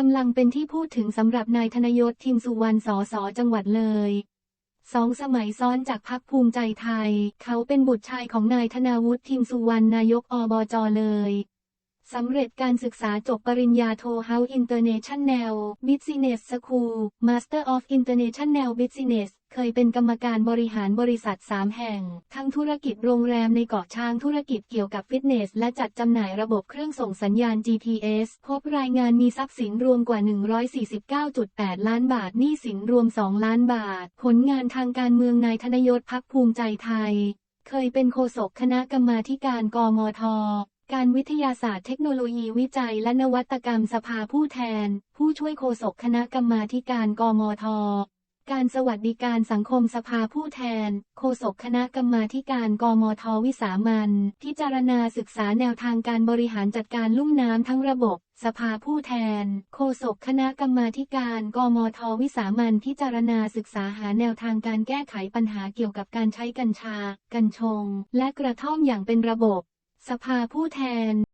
กำลังเป็นที่พูดถึงสำหรับนายธนยศทิมสุวรรณสสจังหวัดเลยสองสมัยซ้อนจากพักภูมิใจไทย เขาเป็นบุตรชายของนายธนาวุฒิทิมสุวรรณนายกอบจเลย สำเร็จการศึกษาจบปริญญาโท House International Business School Master of International Business เคยเป็นกรรมการบริหารบริษัท 3 แห่ง ทั้งธุรกิจโรงแรมในเกาะช้างธุรกิจเกี่ยวกับฟิตเนส และจัดจำหน่ายระบบเครื่องส่งสัญญาณ GPS พบรายงานมีทรัพย์สินรวมกว่า 149.8 ล้านบาทหนี้สินรวม 2 ล้านบาท ผลงานทางการเมืองนายธนยศพักภูมิใจไทย เคยเป็นโฆษกคณะกรรมาการกมท การวิทยาศาสตร์เทคโนโลยีวิจัยและนวัตกรรมสภาผู้แทน ผู้ช่วยโฆษกคณะกรรมาการกมท การสวัสดิการสังคมสภาผู้แทน โฆษกคณะกรรมาการกมทวิสามันพิจารณาศึกษาแนวทางการบริหารจัดการลุ่มน้ำทั้งระบบ สภาผู้แทน โฆษกคณะกรรมาการกมทวิสามันพิจารณาศึกษาหาแนวทางการแก้ไขปัญหาเกี่ยวกับการใช้กัญชา กัญชง และกระท่อมอย่างเป็นระบบ สภาผู้แทน